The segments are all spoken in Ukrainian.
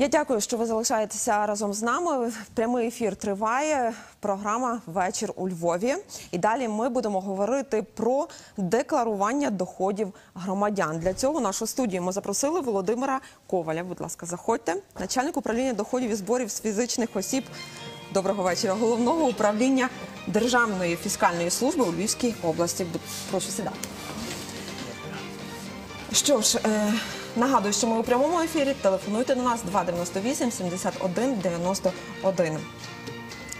Я дякую, що ви залишаєтеся разом з нами. Прямий ефір триває. Програма Вечір у Львові. І далі ми будемо говорити про декларування доходів громадян. Для цього нашу студію ми запросили Володимира Коваля. Будь ласка, заходьте. Начальник управління доходів і зборів з фізичних осіб. Доброго вечора. Головного управління Державної фіскальної служби у Львівській області. Прошу сідати. Що ж, е, нагадую, що ми у прямому ефірі. Телефонуйте до нас 298 71 91.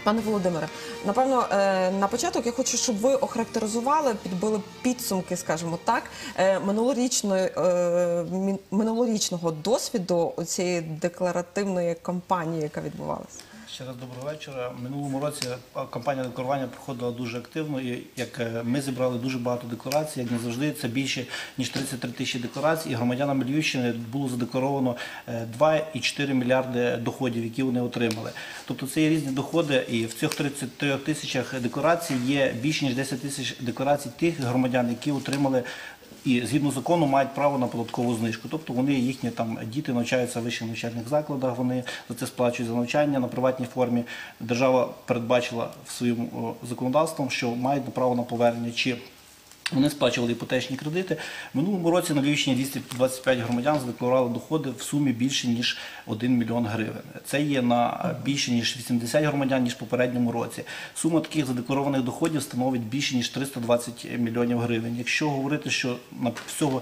Пане Володимире, напевно, е, на початок я хочу, щоб ви охарактеризували, підбили підсумки, скажімо так, е, минулорічної, е, минулорічного досвіду цієї декларативної кампанії, яка відбувалася. Ще раз доброго вечора. Минулому році кампанія декларування проходила дуже активно. І як е, ми зібрали дуже багато декларацій, як не завжди, це більше ніж 33 тисячі декларацій. І громадянам Львівщини було задекларовано е, 2,4 мільярди доходів, які вони отримали. Тобто це є різні доходи, і в цих 33 тисячах декларацій є більше ніж 10 тисяч декларацій тих громадян, які отримали і згідно закону мають право на податкову знижку. Тобто вони їхні там діти навчаються в вищих навчальних закладах, вони за це сплачують за навчання на приватній формі. Держава передбачила в своєму законодавством, що мають право на повернення чи вони сплачували іпотечні кредити. Минулому році на Львівщині 225 громадян задекларували доходи в сумі більше ніж 1 мільйон гривень. Це є на більше ніж 80 громадян ніж в попередньому році. Сума таких задекларованих доходів становить більше ніж 320 мільйонів гривень. Якщо говорити, що на всього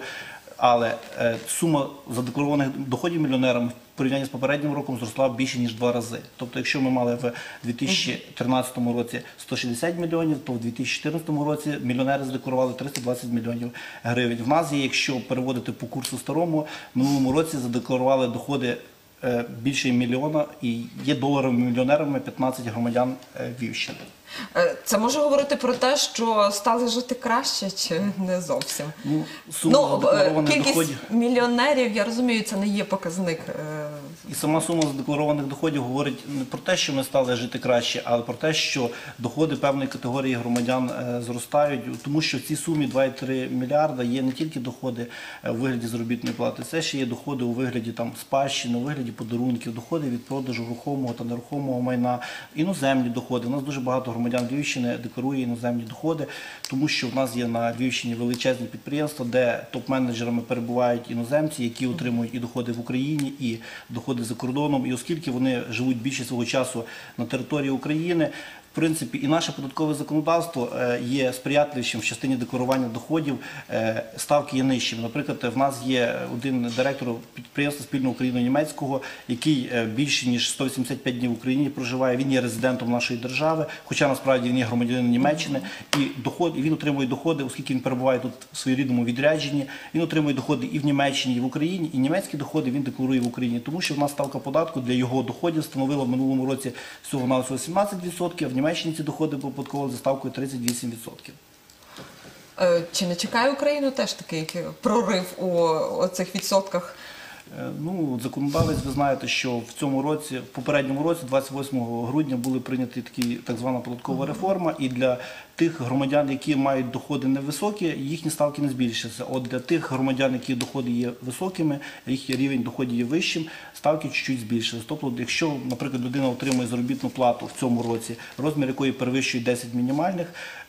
але е, сума задекларованих доходів мільйонерам порівнянні з попереднім роком зросла більше ніж два рази. Тобто, якщо ми мали в 2013 році 160 мільйонів, то в 2014 році мільйонери задекларували 320 мільйонів гривень. В нас є, якщо переводити по курсу старому, в минулому році задекларували доходи е, більше мільйона і є доларовими мільйонерами 15 громадян е, Львівщини. Е, Це може говорити про те, що стали жити краще чи не зовсім? Ну, сума Ну, кількість доходів. мільйонерів, я розумію, це не є показник. І сама сума задекларованих доходів говорить не про те, що ми стали жити краще, але про те, що доходи певної категорії громадян е, зростають, тому що в цій сумі 2,3 мільярда є не тільки доходи е, у вигляді заробітної плати, це ще є доходи у вигляді там спадщини, у вигляді подарунків, доходи від продажу рухомого та нерухомого майна, іноземні доходи. У нас дуже багато громадян Львівщини декларує іноземні доходи, тому що в нас є на Львівщині величезні підприємства, де топ-менеджерами перебувають іноземці, які отримують і доходи в Україні, і доходи за кордоном. І оскільки вони живуть більше свого часу на території України. Принципі, і наше податкове законодавство е, є сприятливішим в частині декларування доходів. е, Ставки є нижчими. Наприклад, в нас є один директор підприємства спільного україно-німецького, який е, більше ніж 185 днів в Україні проживає. Він є резидентом нашої держави, хоча насправді він є громадянином Німеччини. І доход, і він отримує доходи, оскільки він перебуває тут в своєрідному відрядженні. Він отримує доходи і в Німеччині, і в Україні, і німецькі доходи він декларує в Україні, тому що в нас ставка податку для його доходів становила в минулому році всього на 17%, а в Німеччині ці доходи оподаткували за ставкою 38%. е, Чи не чекає Україну теж такий прорив у цих відсотках? Е, Ну, законодавець, ви знаєте, що в цьому році, в попередньому році, 28 грудня, були прийняті такі так звана податкова реформа, і для тих громадян, які мають доходи невисокі, їхні ставки не збільшаться. От для тих громадян, які доходи є високими, їх рівень доходів є вищим, ставки чуть-чуть збільшились. Тобто, якщо, наприклад, людина отримує заробітну плату в цьому році, розмір якої перевищує 10 мінімальних,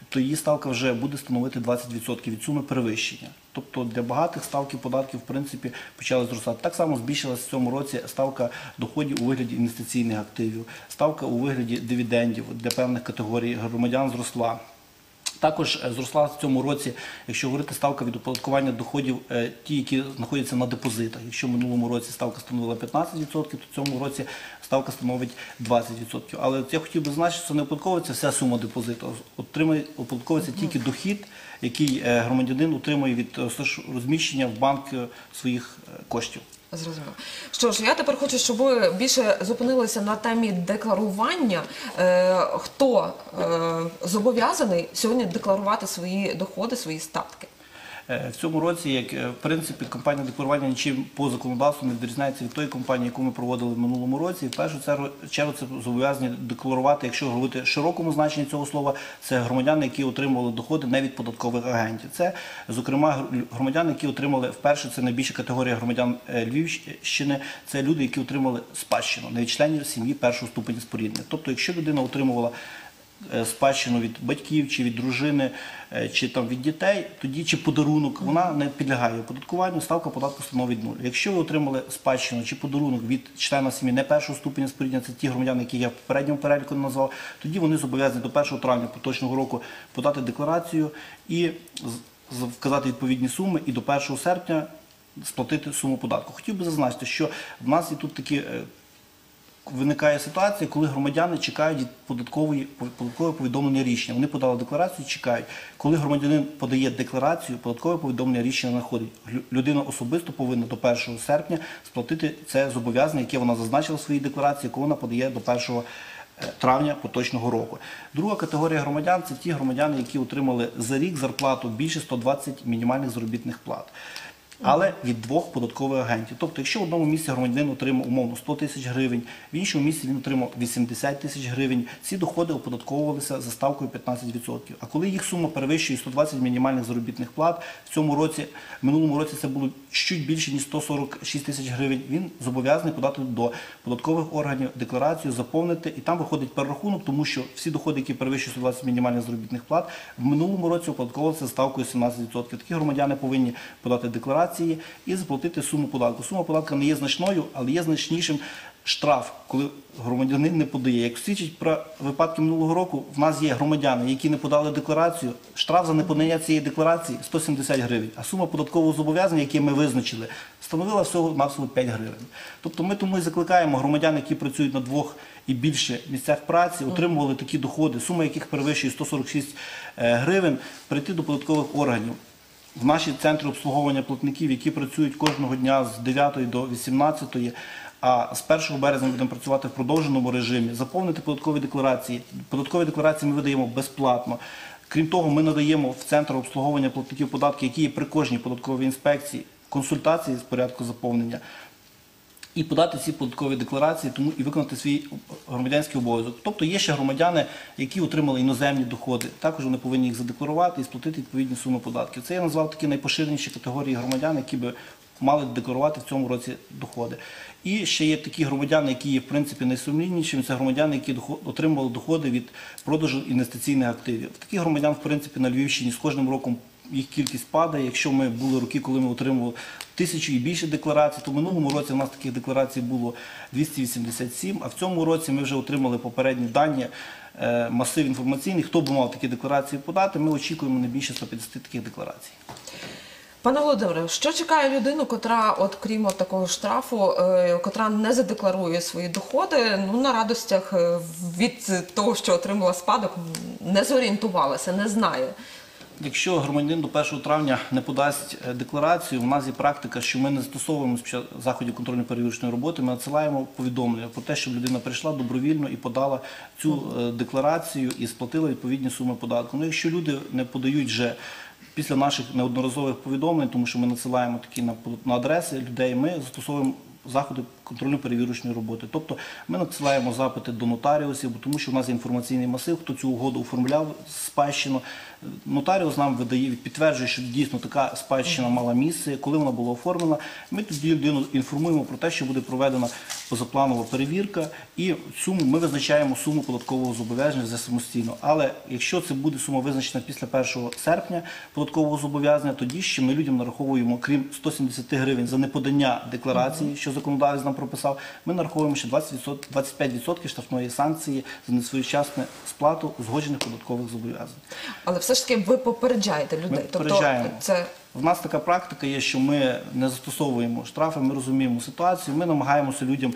то її ставка вже буде становити 20% від суми перевищення. Тобто для багатих ставки податків в принципі почали зростати. Так само збільшилася в цьому році ставка доходів у вигляді інвестиційних активів, ставка у вигляді дивідендів для певних категорій громадян зросла. Також е, зросла в цьому році, якщо говорити ставка від оподаткування доходів, е, ті, які знаходяться на депозитах. Якщо в минулому році ставка становила 15%, то в цьому році ставка становить 20%. Але я хотів би зазначити, що не оподатковується вся сума депозиту, отримує оподатковується тільки дохід, який е, громадянин отримує від розміщення в банк своїх коштів. Зрозуміло. Що ж, я тепер хочу, щоб ви більше зупинилися на темі декларування. Е, хто е, зобов'язаний сьогодні декларувати свої доходи, свої статки? Е, В цьому році, як е, в принципі, компанія декларування нічим по законодавству не відрізняється від тої компанії, яку ми проводили в минулому році. В першу чергу- це зобов'язані декларувати, якщо говорити широкому значенні цього слова, це громадяни, які отримували доходи не від податкових агентів. Це, зокрема, гр- громадяни, які отримали вперше, це найбільша категорія громадян е, Львівщини. Це люди, які отримали спадщину, не від членів сім'ї першого ступеня споріднення. Тобто, якщо людина отримувала спадщину від батьків чи від дружини, е, чи там від дітей, тоді чи подарунок, вона не підлягає оподаткуванню, ставка податку становить нуль. Якщо ви отримали спадщину чи подарунок від члена сім'ї не першого ступеня споріднення, це ті громадяни, які я в попередньому переліку назвав, тоді вони зобов'язані до 1 травня поточного року подати декларацію і вказати відповідні суми, і до 1 серпня сплатити суму податку. Хотів би зазначити, що в нас є тут такі е, виникає ситуація, коли громадяни чекають податкової податкове повідомлення рішення. Вони подали декларацію, чекають. Коли громадянин подає декларацію, податкове повідомлення рішення надходить. Людина особисто повинна до 1 серпня сплатити це зобов'язання, яке вона зазначила в своїй декларації, яку вона подає до 1 травня поточного року. Друга категорія громадян це ті громадяни, які отримали за рік зарплату більше 120 мінімальних заробітних плат. Але від двох податкових агентів. Тобто, якщо в одному місці громадянин отримав умовно 100 тисяч гривень, в іншому місці він отримав 80 тисяч гривень, ці доходи оподатковувалися за ставкою 15%. А коли їх сума перевищує 120 мінімальних заробітних плат, в цьому році, в минулому році це було чуть більше ніж 146 тисяч гривень, він зобов'язаний подати до податкових органів декларацію, заповнити, і там виходить перерахунок, тому що всі доходи, які перевищують 120 мінімальних заробітних плат, в минулому році оподатковувалися за ставкою 17%. Такі громадяни повинні подати декларації і заплатити суму податку. Сума податку не є значною, але є значнішим штраф, коли громадянин не подає. Як свідчить про випадки минулого року, в нас є громадяни, які не подали декларацію. Штраф за неподання цієї декларації 170 гривень, а сума податкового зобов'язання, яке ми визначили, становила всього навсього 5 гривень. Тобто ми тому і закликаємо громадян, які працюють на двох і більше місцях праці, отримували такі доходи, сума яких перевищує 146 е, гривень, прийти до податкових органів в наші центри обслуговування платників, які працюють кожного дня з 9 до 18, а з 1 березня будемо працювати в продовженому режимі, заповнити податкові декларації. Податкові декларації ми видаємо безплатно. Крім того, ми надаємо в центр обслуговування платників податків, які є при кожній податковій інспекції, консультації з порядку заповнення і подати ці податкові декларації, тому і виконати свій громадянський обов'язок. Тобто є ще громадяни, які отримали іноземні доходи. Також вони повинні їх задекларувати і сплатити відповідні суми податків. Це я назвав такі найпоширеніші категорії громадян, які би мали декларувати в цьому році доходи. І ще є такі громадяни, які є в принципі найсумліннішими. Це громадяни, які отримували доходи від продажу інвестиційних активів. Таких громадян, в принципі, на Львівщині з кожним роком їх кількість падає. Якщо ми були роки, коли ми отримували тисячу і більше декларацій, то минулому році у нас таких декларацій було 287, а в цьому році ми вже отримали попередні дані, е, масив інформаційний. Хто б мав такі декларації подати, ми очікуємо не більше 150 таких декларацій. Пане Володимире, що чекає людину, котра, от крім от такого штрафу, е, котра не задекларує свої доходи, ну на радостях е, від того, що отримала спадок, не зорієнтувалася, не знає. Якщо громадянин до 1 травня не подасть е, декларацію, в нас є практика, що ми не застосовуємо заходів контрольно-перевірочної роботи, ми надсилаємо повідомлення про те, щоб людина прийшла добровільно і подала цю е, декларацію і сплатила відповідні суми податку. Ну, якщо люди не подають вже після наших неодноразових повідомлень, тому що ми надсилаємо такі на, адреси людей, ми застосовуємо заходи контрольно-перевірочної роботи. Тобто ми надсилаємо запити до нотаріусів, тому що в нас є інформаційний масив, хто цю угоду оформляв спадщину. Нотаріус нам видає, підтверджує, що дійсно така спадщина мала місце, коли вона була оформлена. Ми тоді людину інформуємо про те, що буде проведена позапланова перевірка, і суму ми визначаємо суму податкового зобов'язання за самостійно. Але якщо це буде сума визначена після 1 серпня податкового зобов'язання, тоді ще ми людям нараховуємо, крім 170 гривень за неподання декларації, що законодавець нам прописав, ми нараховуємо ще 20%, 25% штрафної санкції за несвоєчасну сплату узгоджених податкових зобов'язань. Все ж таки ви попереджаєте людей. Ми тобто це В нас така практика є, що ми не застосовуємо штрафи, ми розуміємо ситуацію, ми намагаємося людям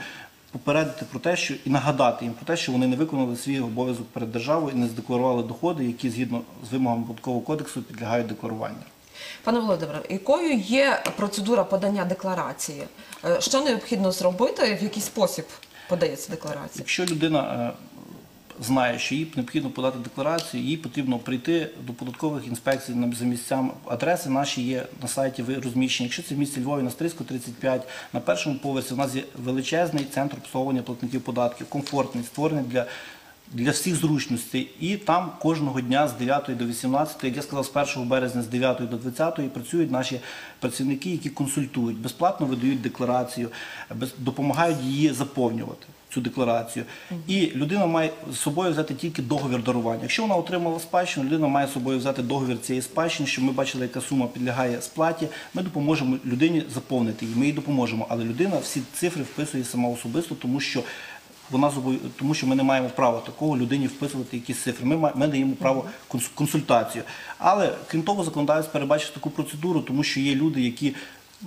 попередити про те, що і нагадати їм про те, що вони не виконали свій обов'язок перед державою і не задекларували доходи, які згідно з вимогами податкового кодексу підлягають декларуванню. Пане Володимире, якою є процедура подання декларації? Е, Що необхідно зробити, в який спосіб подається декларація? Якщо людина е, знає, що їй необхідно подати декларацію, їй потрібно прийти до податкових інспекцій за місцям. Адреси наші є на сайті розміщені. Якщо це в місті Львові на Стрийську 35, на першому поверсі у нас є величезний центр обслуговування платників податків, комфортний, створений для. Для всіх зручностей, і там кожного дня з 9 до 18, як я сказав, з 1 березня з 9 до 20 працюють наші працівники, які консультують, безплатно видають декларацію, допомагають її заповнювати цю декларацію. І людина має з собою взяти тільки договір дарування. Якщо вона отримала спадщину, людина має з собою взяти договір цієї спадщини, щоб ми бачили, яка сума підлягає сплаті. Ми допоможемо людині заповнити її. Ми їй допоможемо. Але людина всі цифри вписує сама особисто, тому що вона тому що ми не маємо права такого людині вписувати якісь цифри. Ми, ми даємо право конс- консультацію. Але крім того, законодавець передбачив таку процедуру, тому що є люди, які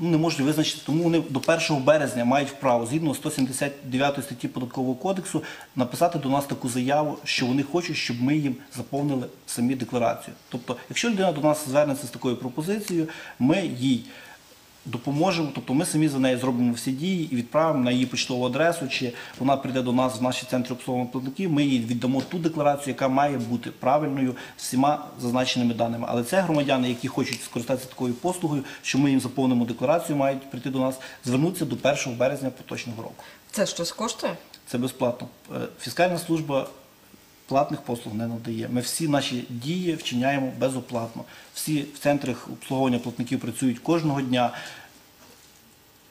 ну, не можуть визначити, тому вони до 1 березня мають право згідно 179 статті податкового кодексу написати до нас таку заяву, що вони хочуть, щоб ми їм заповнили самі декларацію. Тобто, якщо людина до нас звернеться з такою пропозицією, ми їй допоможемо, тобто ми самі за нею зробимо всі дії і відправимо на її почтову адресу, чи вона прийде до нас в наші центри обслуговування платників, ми їй віддамо ту декларацію, яка має бути правильною з всіма зазначеними даними. Але це громадяни, які хочуть скористатися такою послугою, що ми їм заповнимо декларацію, мають прийти до нас, звернутися до 1 березня поточного року. Це щось коштує? Це безплатно. Е, Фіскальна служба платних послуг не надає. Ми всі наші дії вчиняємо безоплатно. Всі в центрах обслуговування платників працюють кожного дня.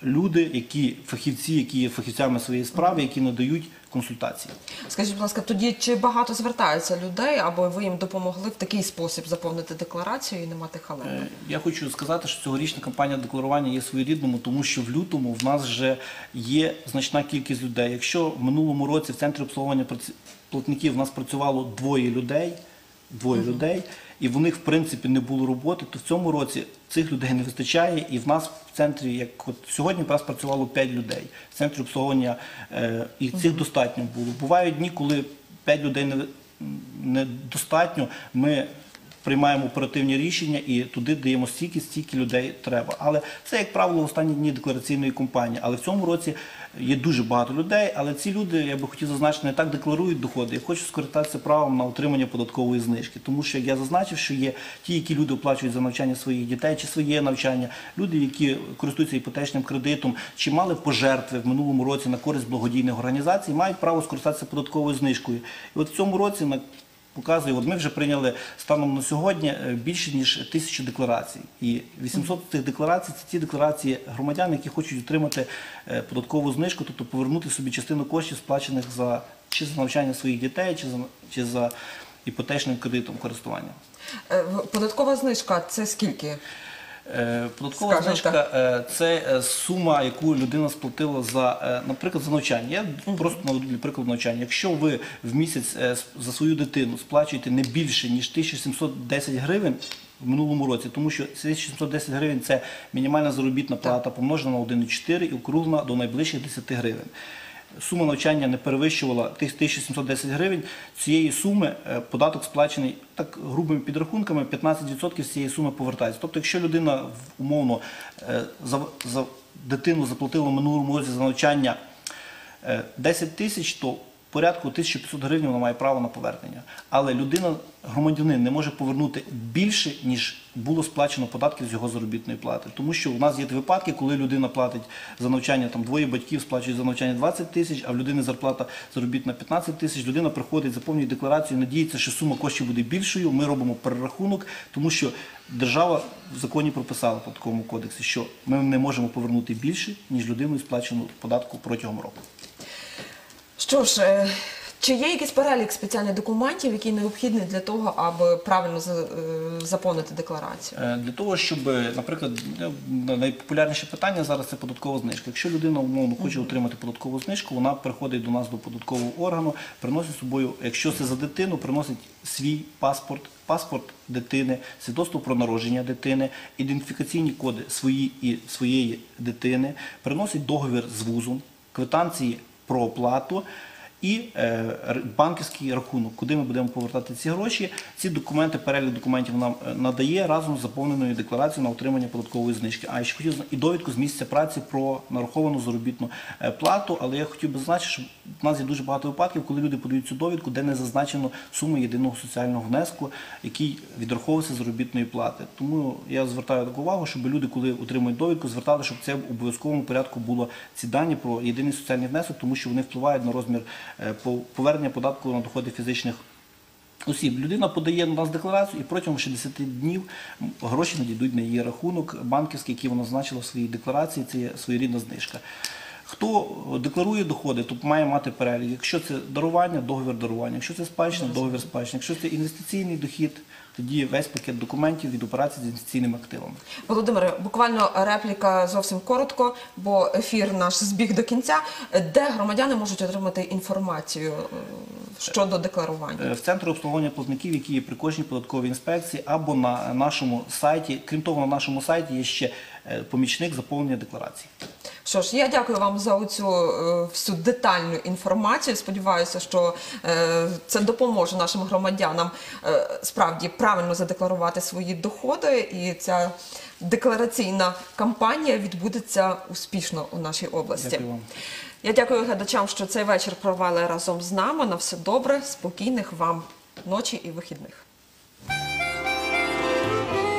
Люди, які фахівці, які є фахівцями своєї справи, які надають консультації. Скажіть, будь ласка, тоді чи багато звертаються людей, або ви їм допомогли в такий спосіб заповнити декларацію і не мати халепи? Е, Я хочу сказати, що цьогорічна кампанія декларування є своєрідному, тому що в лютому в нас вже є значна кількість людей. Якщо в минулому році в центрі обслуговування платників в нас працювало двоє людей, двоє людей, і в них в принципі не було роботи, то в цьому році цих людей не вистачає, і в нас в центрі, як от сьогодні, нас працювало 5 людей в центрі обслуговування, е, і цих достатньо було. Бувають дні, коли 5 людей не, недостатньо. Ми приймаємо оперативні рішення і туди даємо стільки, стільки людей треба. Але це, як правило, в останні дні деклараційної кампанії. Але в цьому році є дуже багато людей, але ці люди, я би хотів зазначити, не так декларують доходи, як хочуть скористатися правом на отримання податкової знижки. Тому що, як я зазначив, що є ті, які люди оплачують за навчання своїх дітей чи своє навчання, люди, які користуються іпотечним кредитом, чи мали пожертви в минулому році на користь благодійних організацій, мають право скористатися податковою знижкою. І от в цьому році на показує, от ми вже прийняли станом на сьогодні е, більше ніж тисячу декларацій. І 800 тих декларацій це ті декларації громадян, які хочуть отримати е, податкову знижку, тобто повернути собі частину коштів, сплачених за чи за навчання своїх дітей, чи за чи за іпотечним кредитом користування. Е, Податкова знижка це скільки? Е, Податкова Скажемо знижка е, це е, сума, яку людина сплатила за, наприклад, за навчання. Я просто наведу для прикладу навчання. Якщо ви в місяць за свою дитину сплачуєте не більше ніж 1710 гривень. В минулому році, тому що 1710 гривень це мінімальна заробітна плата, помножена на 1,4 і округлена до найближчих 10 гривень. Сума навчання не перевищувала 1710 гривень. Цієї суми е, податок сплачений так грубими підрахунками, 15% з цієї суми повертається. Тобто, якщо людина умовно е, за, за дитину заплатила минулому році за навчання е, 10 тисяч, то порядку 1500 гривень вона має право на повернення. Але людина, громадянин, не може повернути більше, ніж було сплачено податків з його заробітної плати. Тому що в нас є випадки, коли людина платить за навчання, там двоє батьків сплачують за навчання 20 тисяч, а в людини зарплата заробітна 15 тисяч. Людина приходить, заповнює декларацію, надіється, що сума коштів буде більшою. Ми робимо перерахунок, тому що держава в законі прописала по такому кодексі, що ми не можемо повернути більше, ніж людиною сплачено податку протягом року. Що ж, е, чи є якийсь перелік спеціальних документів, які необхідні для того, аби правильно е, заповнити декларацію? Е, Для того, щоб, наприклад, найпопулярніше питання зараз це податкова знижка. Якщо людина умовно хоче отримати податкову знижку, вона приходить до нас до податкового органу, приносить з собою, якщо це за дитину, приносить свій паспорт, паспорт дитини, свідоцтво про народження дитини, ідентифікаційні коди свої і своєї дитини, приносить договір з вузом, квитанції про оплату. І е, банківський рахунок, куди ми будемо повертати ці гроші. Ці документи, перелік документів нам е, надає разом з заповненою декларацією на отримання податкової знижки. А ще хотів і довідку з місця праці про нараховану заробітну е, плату. Але я хотів би зазначити, що в нас є дуже багато випадків, коли люди подають цю довідку, де не зазначено суму єдиного соціального внеску, який відраховується заробітної плати. Тому я звертаю таку увагу, щоб люди, коли отримують довідку, звертали, щоб це в обов'язковому порядку було ці дані про єдиний соціальний внесок, тому що вони впливають на розмір повернення податку на доходи фізичних осіб. Людина подає на нас декларацію і протягом 60 днів гроші надійдуть на її рахунок банківський, який вона значила в своїй декларації. Це є своєрідна знижка. Хто е, декларує доходи, то має мати перелік. Якщо це дарування, договір дарування. Якщо це спадщина, договір спадщини. Якщо це інвестиційний дохід, тоді весь пакет документів від операцій з інвестиційними активами. Володимире, буквально репліка зовсім коротко, бо ефір наш збіг до кінця. Де громадяни можуть отримати інформацію е, щодо декларування? Е, в центрі обслуговування платників, які є при кожній податковій інспекції, або на нашому сайті. Крім того, на нашому сайті є ще помічник заповнення декларації. Що ж, я дякую вам за цю всю детальну інформацію. Сподіваюся, що е, це допоможе нашим громадянам е, справді правильно задекларувати свої доходи, і ця деклараційна кампанія відбудеться успішно у нашій області. Дякую вам. Я дякую глядачам, що цей вечір провели разом з нами. На все добре, спокійних вам ночі і вихідних.